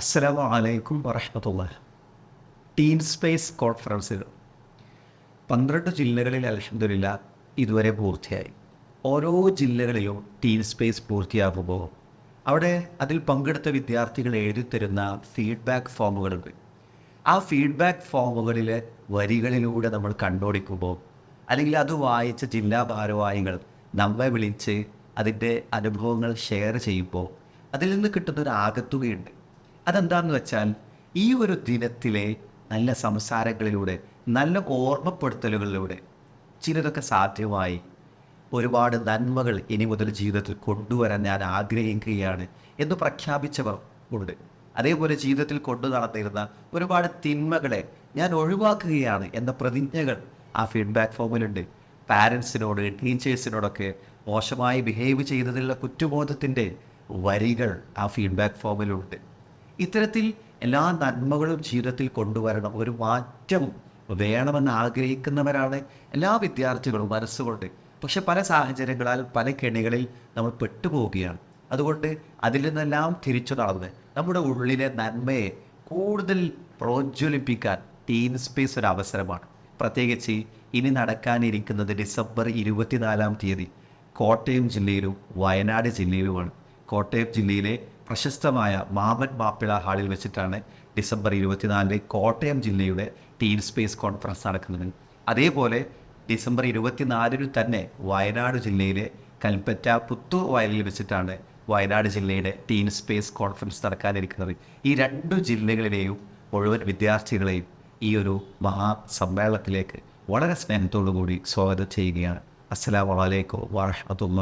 അസ്സലാമു അലൈക്കും വറഹമത്തുള്ള ടീൻ സ്പേസ് കോൺഫറൻസിൽ പന്ത്രണ്ട് ജില്ലകളിൽ അലഹമില്ല ഇതുവരെ പൂർത്തിയായി. ഓരോ ജില്ലകളിലും ടീൻ സ്പേസ് പൂർത്തിയാകുമ്പോൾ അവിടെ അതിൽ പങ്കെടുത്ത വിദ്യാർത്ഥികൾ എഴുതിത്തരുന്ന ഫീഡ്ബാക്ക് ഫോമുകളുണ്ട്. ആ ഫീഡ്ബാക്ക് ഫോമുകളിലെ വരികളിലൂടെ നമ്മൾ കണ്ടോടിക്കുമ്പോൾ അല്ലെങ്കിൽ അത് വായിച്ച ജില്ലാ ഭാരവാഹികൾ നമ്മെ വിളിച്ച് അതിന്റെ അനുഭവങ്ങൾ ഷെയർ ചെയ്യുമ്പോൾ അതിൽ നിന്ന് കിട്ടുന്ന ഒരു ആകത്തുകയുണ്ട്. അതെന്താണെന്ന് വെച്ചാൽ ഈ ഒരു ദിനത്തിലെ നല്ല സംസാരങ്ങളിലൂടെ നല്ല ഓർമ്മപ്പെടുത്തലുകളിലൂടെ ചിലതൊക്കെ സാധ്യമായി. ഒരുപാട് നന്മകൾ ഇനി മുതൽ ജീവിതത്തിൽ കൊണ്ടുവരാൻ ഞാൻ ആഗ്രഹിക്കുകയാണ് എന്ന് പ്രഖ്യാപിച്ചവർ ഉണ്ട്. അതേപോലെ ജീവിതത്തിൽ കൊണ്ടു നടന്നിരുന്ന ഒരുപാട് തിന്മകളെ ഞാൻ ഒഴിവാക്കുകയാണ് എന്ന പ്രതിജ്ഞകൾ ആ ഫീഡ്ബാക്ക് ഫോമിലുണ്ട്. പാരൻസിനോട് ടീച്ചേഴ്സിനോടൊക്കെ മോശമായി ബിഹേവ് ചെയ്തതിലുള്ള കുറ്റബോധത്തിന്റെ വരികൾ ആ ഫീഡ്ബാക്ക് ഫോമിലുണ്ട്. ഇത്തരത്തിൽ എല്ലാ നന്മകളും ജീവിതത്തിൽ കൊണ്ടുവരണം. ഒരു മാറ്റം വേണമെന്ന് ആഗ്രഹിക്കുന്നവരാണ് എല്ലാ വിദ്യാർത്ഥികളും മനസ്സുകൊണ്ട്. പക്ഷെ പല സാഹചര്യങ്ങളാൽ പല കെണികളിൽ നമ്മൾ പെട്ടുപോവുകയാണ്. അതുകൊണ്ട് അതിൽ നിന്നെല്ലാം തിരിച്ചു നടന്ന് നമ്മുടെ ഉള്ളിലെ നന്മയെ കൂടുതൽ പ്രോജ്വലിപ്പിക്കാൻ ടീം സ്പേസ് ഒരു അവസരമാണ്. പ്രത്യേകിച്ച് ഇനി നടക്കാനിരിക്കുന്നത് ഡിസംബർ ഇരുപത്തിനാലാം തീയതി കോട്ടയം ജില്ലയിലും വയനാട് ജില്ലയിലുമാണ്. കോട്ടയം ജില്ലയിലെ പ്രശസ്തമായ മാമൻ മാപ്പിള ഹാളിൽ വെച്ചിട്ടാണ് ഡിസംബർ ഇരുപത്തിനാലിന് കോട്ടയം ജില്ലയുടെ ടീം സ്പേസ് കോൺഫറൻസ് നടക്കുന്നത്. അതേപോലെ ഡിസംബർ ഇരുപത്തിനാലിന് തന്നെ വയനാട് ജില്ലയിലെ കൽപ്പറ്റ പുത്തൂർ വയലിൽ വെച്ചിട്ടാണ് വയനാട് ജില്ലയുടെ ടീം സ്പേസ് കോൺഫറൻസ് നടക്കാനിരിക്കുന്നത്. ഈ രണ്ടു ജില്ലകളിലെയും മുഴുവൻ വിദ്യാർത്ഥികളെയും ഈ ഒരു മഹാസമ്മേളനത്തിലേക്ക് വളരെ സ്നേഹത്തോടു കൂടി സ്വാഗതം ചെയ്യുകയാണ്. അസ്സലാമു വലൈക്കും വാഹമത്തുള്ള